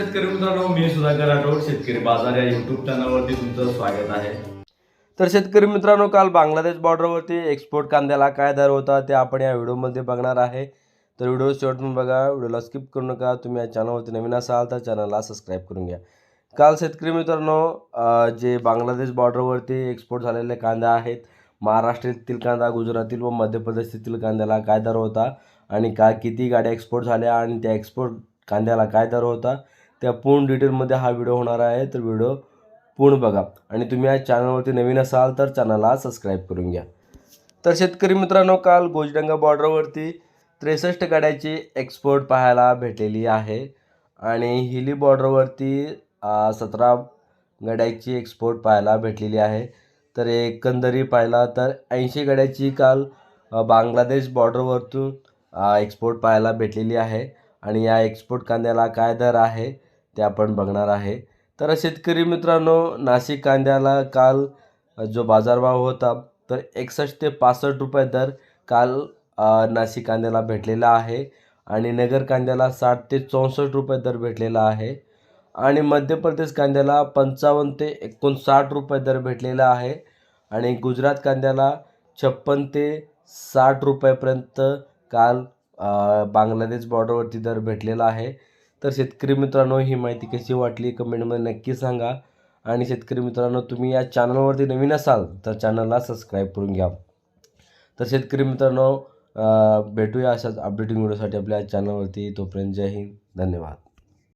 शेतकरी बाजार या युट्यूब चॅनलवरती तुमचं स्वागत आहे. तर शेतकरी मित्रांनो काल बांगलादेश बॉर्डरवरती एक्सपोर्ट कांद्याला काय दर होता ते आपण या व्हिडिओमध्ये बघणार आहे. तर व्हिडिओ शेवटून बघा व्हिडिओला स्किप करू नका. तुम्ही या चॅनलवरती नवीन असाल तर चॅनलला सबस्क्राईब करून घ्या. काल शेतकरी मित्रांनो जे बांगलादेश बॉर्डरवरती एक्सपोर्ट झालेले कांदे आहेत महाराष्ट्रातील कांदा गुजरातील व मध्य प्रदेशातील कांद्याला काय दर होता आणि काय किती गाड्या एक्सपोर्ट झाल्या आणि त्या एक्सपोर्ट कांद्याला काय दर होता त्या पूर्ण डिटेलमध्ये हा व्हिडिओ होणार आहे. तर व्हिडिओ पूर्ण बघा. आणि तुम्ही या चॅनलवरती नवीन असाल तर चॅनलला सबस्क्राईब करून घ्या. तर शेतकरी मित्रांनो काल गोजडंगा बॉर्डरवरती त्रेसष्ट गाड्याची एक्सपोर्ट पाहायला भेटलेली आहे. आणि हिली बॉर्डरवरती सतरा गाड्याची एक्सपोर्ट पाहायला भेटलेली आहे. तर एकंदरी पाहिला तर ऐंशी गाड्याची काल बांगलादेश बॉर्डरवरतून एक्सपोर्ट पाहायला भेटलेली आहे. आणि या एक्सपोर्ट कांद्याला काय दर आहे? ते आपण बघणार आहे. तर शेतकरी मित्रांनो नाशिक कांद्याला काल जो बाजारभाव होता तर एकसष्ट ते पासष्ट रुपये दर काल नाशिक कांद्याला भेटलेला आहे आणि नगर कांद्याला साठ ते चौसष्ट रुपये दर भेटलेला आहे आणि मध्य प्रदेश कांद्याला पंचावन्न ते एकोणसाठ रुपये दर भेटलेला आहे आणि गुजरात कांद्याला छप्पन ते साठ रुपयापर्यंत काल बांगलादेश बॉर्डरवरती दर भेटलेला आहे. तर शेतकरी मित्रांनो ही माहिती कशी वाटली कमेंटमध्ये नक्की सांगा. आणि शेतकरी मित्रांनो तुम्ही या चॅनलवरती नवीन असाल तर चॅनलला सबस्क्राईब करून घ्या. तर शेतकरी मित्रांनो भेटूया अशाच अपडेटिंग व्हिडिओसाठी आपल्या चॅनलवरती. तोपर्यंत जय हिंद. धन्यवाद.